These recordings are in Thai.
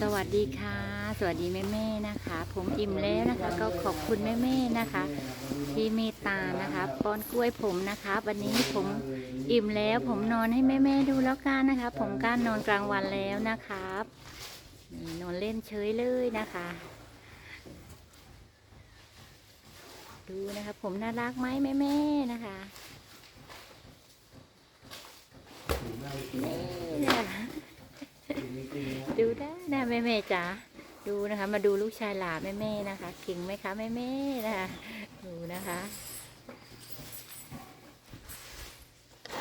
สวัสดีค่ะ สวัสดีแม่แม่นะคะ ผมอิ่มแล้วนะคะ ก็ขอบคุณแม่แม่นะคะ ที่เมตตานะคะป้อนกล้วยผมนะคะ วันนี้ผมอิ่มแล้วผมนอนให้แม่แม่ดูแล้วกันนะคะ ผมก้ารนอนกลางวันแล้วนะครับนี่นอนเล่นเฉยเลยนะคะ ดูนะคะ ผมน่ารักไหมแม่แม่นะคะนี่นะคะ ดูได้นะแม่แม่ๆจ๋าดูนะคะ มาดูลูกชายหลาแม่แม่ๆนะคะเก่งไหมคะแม่แม่ๆนะคะดูนะคะ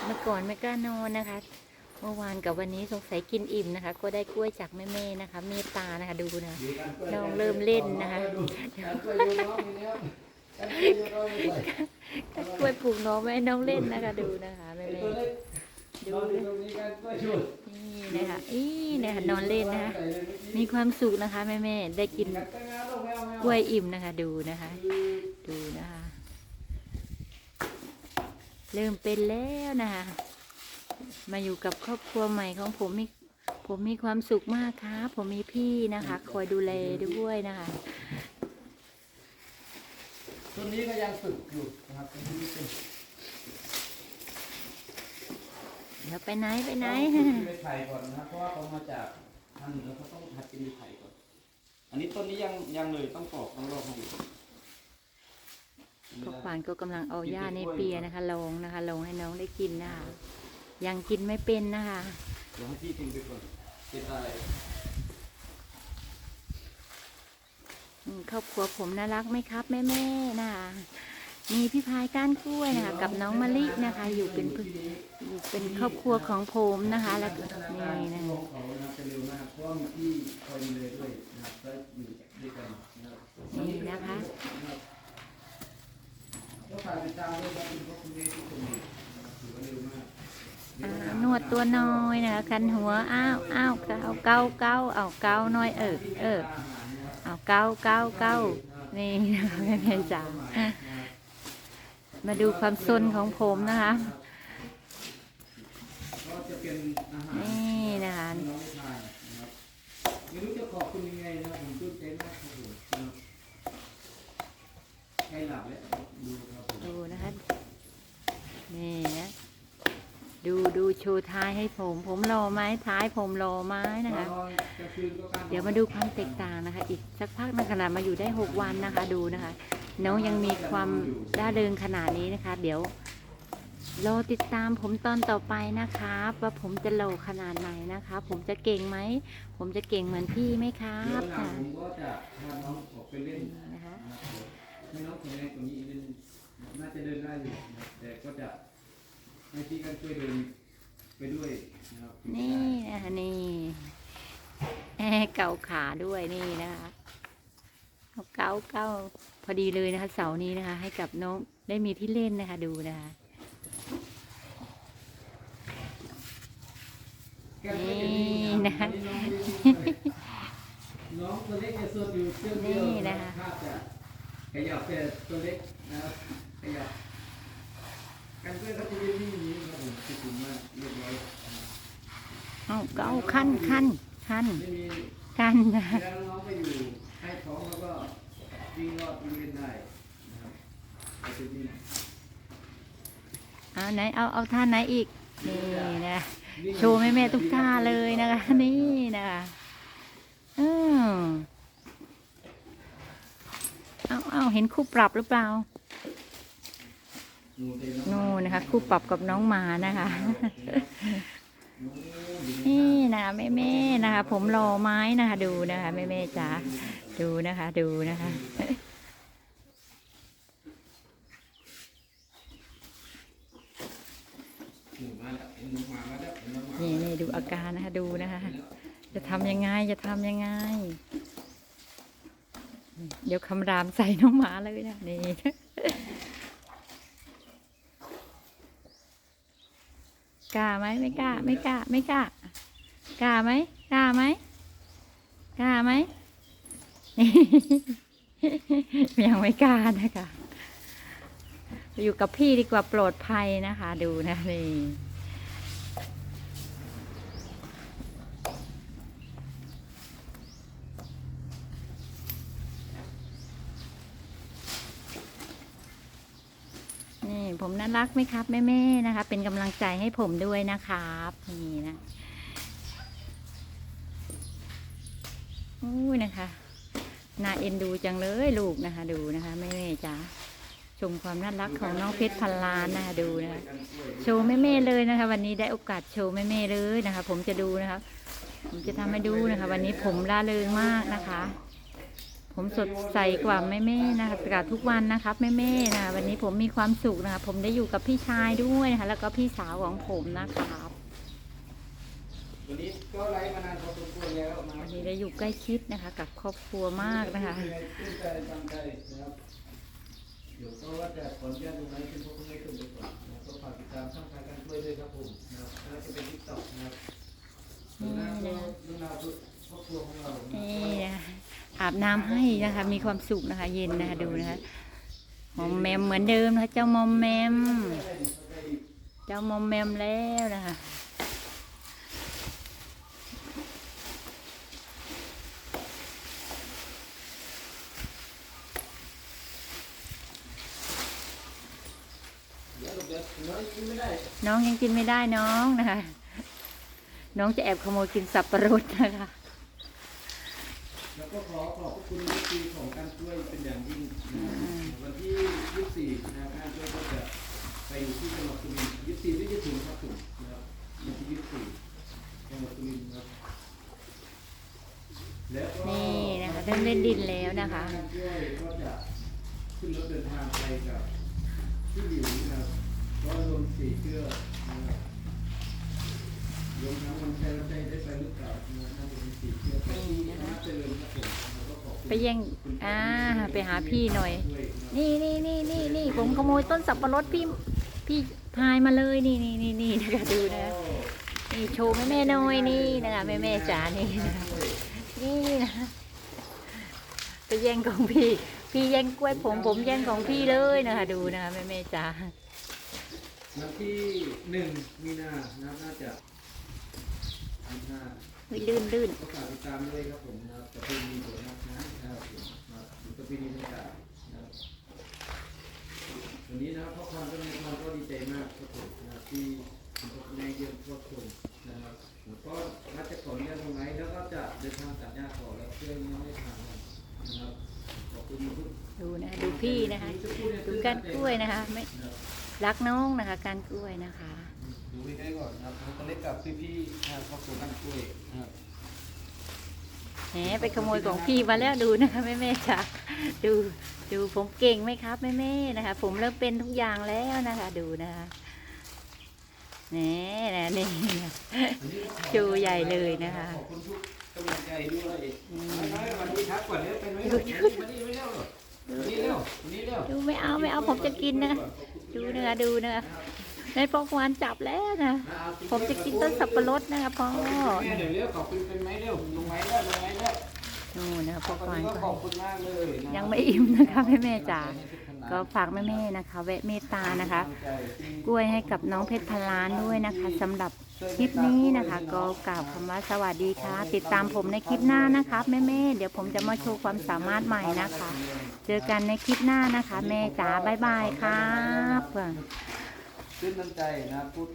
เมื่อก่อนไม่กล้านอนนะคะ เมื่อวานกับวันนี้สงสัยกินอิ่มนะคะ ก็ได้กล้วยจากแม่แม่ๆนะคะ เมตตานะคะดูนะน้องเริ่มเล่นนะคะกล้วยผูกน้องไม่ให้น้องเล่นนะคะ ดูนะคะแม่แม่ๆ ดูนะนี่นะคะอีนะคะนอนเล่นนะคะมีความสุขนะคะแม่แม่ๆได้กินกล้วยอิ่มนะคะ ดูนะคะ ดูนะคะ เริ่มเป็นแล้วนะคะ มาอยู่กับครอบครัวใหม่ของผมมีผมมีความสุขมากครับผมมีพี่นะคะ คอยดูแลด้วยนะคะตัวนี้ก็ยังฝึกอยู่นะครับเป็นที่เป็นเดี๋ยวไปไหนไปไหนไปไข่ก่อนนะครับเพราะว่าเขามาจากทางเหนือเขาต้องหัดกินไข่ก่อน อันนี้ต้นนี้ยังยังเลยต้องปอกต้องรอกให้อยู่พวกขวานก็กำลังเอาหญ้าในเปียนะคะลงนะคะลงให้น้องได้กินนะคะยังกินไม่เป็นนะคะ เดี๋ยวให้พี่กินไปก่อนเป็นอะไรอืมครอบครัวผมน่ารักไหมครับแม่แม่ๆนะคะ มีพี่พายก้านกล้วยนะคะ กับน้องมะลินะคะ อยู่เป็นอยู่เป็นครอบครัวของผมนะคะ แล้วก็นี่นะของนะนักว่างที่คอยดูแลด้วยนะครับอยู่ด้วยกันนี่นะคะก็ฝากติดตามด้วยครับคุณพ่อคุณแม่ทุกคนวดตัวน้อยนะคะคันหัวอ้าวอ้าวเกาเกาเกาเอาเกาน้อยเออเออเอาเกาเกาเกานี่นะคะแม่แม่จ๋า มาดูความซนของผมนะคะ นี่นะคะไม่รู้จะขอบคุณยังไงนะผมตื่นเต้นมากครับผมนะครับใกล้หลับแล้วดูครับดูนะคะ นี่นะดูดูโชว์ท้ายให้ผม ผมรอไหมท้ายผมรอไหมนะคะ เดี๋ยวมาดูความแตกต่างนะคะ อีกสักพักนะขนาดมาอยู่ได้6วันนะคะ ดูนะคะ น้องยังมีความร่าเริงขนาดนี้นะคะ เดี๋ยวรอติดตามผมตอนต่อไปนะคะว่าผมจะโลขนาดไหนนะคะ ผมจะเก่งไหม ผมจะเก่งเหมือนพี่ไหมครัเดี๋ยวบหลัค่ะงผมก็จะพาน้องออกไปเล่นนี่นะคะนะครับให้น้องแข็งแรงกว่านี้อีกนิดนึงน่าจะเดินได้อยู่นะครับแต่ก็จะให้พี่กันช่วยเดินไปด้วยนะครับนี่นะคะนี่แอร์เก่าขาด้วยนี่นะคะ เอาเก้าเก้าพอดีเลยนะคะ เสาร์นี้นะคะ ให้กับน้องได้มีที่เล่นนะคะ ดูนะคะนี่นะวัน้องตัวเล็กจะสดอยู่เชื่อมเดียวนี่นะคะขยับแต่ตัวเล็กนะครับขยับกันเพื่อนเขาจะยืนนิ่งอย่นี้ครับผมคิดถึงมากเรียบร้อยเอาเก้าขั้นขั้นขั้นขั้นนะ แล้วน้องก็อยู่ให้ท้องแล้วก็วิ่งรอดวิ่งเล่นได้นะครับก็จะนิ่งเอาไหนเอาเอาท่าไหนอีกนี่นะนิ่งโชว์แม่แม่ๆทุกท่าเลยนะคะ นี่นะคะอืมเอาเอาเห็นคู่ปรับหรือเปล่าหนูเต็มนู่นนะคะ คู่ปรับกับน้องหมานะคะห นี่นะแม่แม่ๆนะคะผมรอไม้นะคะดูนะคะแม่แม่ๆจ๋าดูนะคะ ดูนะคะเห็นหนูมาแล้วเห็นน้องมานี่นี่ดูอาการนะคะดูนะคะ จะทำยังไงจะทำยังไง เดี๋ยวคำรามใส่น้องหมาเลยนะนี่ กล้าไหมไม่กล้า ไม่กล้า ไม่กล้ากล้าไหมกล้าไหมกล้าไหมยังไม่กล้านะคะ อยู่กับพี่ดีกว่าปลอดภัยนะคะ ดูนะนี่ ห็นผมน่ารักไหมครับแม่แม่ ๆ นะคะ เป็นกำลังใจให้ผมด้วยนะครับ นี่นะอู้ยนะคะน่าเอ็นดูจังเลยลูกนะคะ ดูนะคะแม่แม่ๆจ๋าชมความน่ารักของน้องเพชรพันล้านนะคะดูนะคะโชว์แม่เม่ๆเลยนะคะ วันนี้ได้โอกาสโชว์แม่เม่ๆเลยนะคะ ผมจะดูนะคะ ผมจะทำให้ดูนะคะ วันนี้ผมล่าเริงมากนะคะ ผมสดใสกว่าแม่เม่ๆนะคะกับทุกวันนะครับแม่เม่ๆนะคะวันนี้ผมมีความสุขนะคะผมได้อยู่กับพี่ชายด้วยนะคะแล้วก็พี่สาวของผมนะครับวันนี้ก็ไลฟ์มานานพอสมควรแล้วนะวันนี้ได้อยู่ใกล้ชิดนะคะ กับครอบครัวมากนะคะตื่นใจตั้งใจนะครับเดี๋ยวก็ว่าจะขออนุญาตลงไลฟ์ขึ้นเพราะคุณไม่ขึ้นไปก่อนนะครับก็ฝากติดตามช่องทางการช่วยด้วยครับผมนะครับน่าจะเป็นทิกตอกนะครับเรื่องราวเรื่องราวครอบครัวของเรานะนี่นะคะ อาบน้ำให้นะคะ มีความสุขนะคะ เย็นนะคะดูนะคะมอมแมมเหมือนเดิมนะคะ เจ้ามอมแมม เจ้ามอมแมมแล้วนะคะน้อยกินไม่ได้น้องยังกินไม่ได้น้องนะคะ น้องจะแอบขโมยกินสับปะรดนะคะ แล้วก็ขอขอบพระคุณวิธีของการช่วยเป็นอย่างยิ่งนะวันที่ 24นะครับการช่วยก็จะไปอยู่ที่จังหวัดสุรินทร์24ที่จะถึงครับผมนะครับวันที่24จังหวัดสุรินทร์ครับแล้วก็นี่นะคะเริ่มเล่นดินแล้วนะคะ การช่วยก็จะขึ้นรถเดินทางไปกับที่หลิวนะครับก็รวมสี่เชือกนะครับ รวมทั้งวันชัยวันใจได้ไปหรือเปล่านะครับเป็นสีเชือไปนาจเจริญครับผมแล้วก็ขอบคุณไปแย่งอ่าไปหาพี่หน่อยนี่นี่นี่นี่นี่ผมขโมยต้นสับปะรดพี่พี่พายมาเลยนี่นี่นี่นี่นะคะดูนะนี่โชว์แม่แม่ๆหน้อยนี่นะคะแม่แม่ๆจ๋านี่นะนี่นะไปแย่งของพี่ พี่แย่งกล้วยผมผมแย่งของพี่เลยนะคะดูนะคะแม่แม่ๆจ๋าวันที่หนึ่งมีนานะครับน่าจะ มีนาอุ๊ยลื่นลื่นก็ฝากติดตามด้วยครับผมนะครับกับพี่มีผลนะครับนะครับผมกับพี่มีต่างๆนะครับวันนี้นะครับพ่อความก็มีความก็ดีใจมากครับผมนะครับที่คุณพ่อคุณแม่เยี่ยมครอบครัวนะครับผมก็นัดจะขออนุญาตลงไว้แล้วก็จะเดินทางตัดหญ้าต่อแล้วเพื่อนยังไม่ทางนะครับขอบคุณทุกดูนะดูพี่นะคะดูก้านกล้วยนะคะไม่รักน้องนะคะก้านกล้วยนะคะ ดูใกล้ๆก่อนนะครับผมก็เล็กกับพี่ๆนะครับครอบครัวก้านกล้วยนะครับแหมไปขโมยของพี่มาแล้วดูนะคะแม่แม่จ๋าดูดูผมเก่งไหมครับแม่แม่นะคะ ผมเริ่มเป็นทุกอย่างแล้วนะคะ ดูนะคะแหน่นะนี่นะชูใหญ่เลยนะคะขอบคุณทุกกำลังใจด้วยอืมน้อยๆวันนี้ทักก่อนเร็วเป็นไหมดูวันดูนี้ไม่เร็วหรอกวันนี้เร็ววันนี้เร็วดูไม่เอาไม่เอาผมจะกินนะ ดูนะคะดูนะคะ ในปอกวานจับแล้วนะ ผมจะกินต้นสับปะรดนะคะพ่อแม่เดี๋ยวเร็วขอบคุณเป็นไหมเร็วลงไว้แล้วลงไว้แล้วนู่นนะคะปอกวันวานนี้ก็ก็ขอบคุณมากเลยนะยังไม่อิ่มนะคะแม่แม่จ๋าก็ฝากแม่แม่นะคะแวะเมตตานะคะ กล้วยให้กับน้องเพชรพันล้านด้วยนะคะสำหรับคลิปนี้นะคะ ก็กล่าวคำว่าสวัสดีค่ะ ติดตามผมในคลิปหน้านะครับแม่แม่ๆเดี๋ยวผมจะมาโชว์ความสามารถใหม่นะคะ เจอกันในคลิปหน้านะคะ แม่จ๋าบายบายครับ ขึ้นน้ำใจนะพูด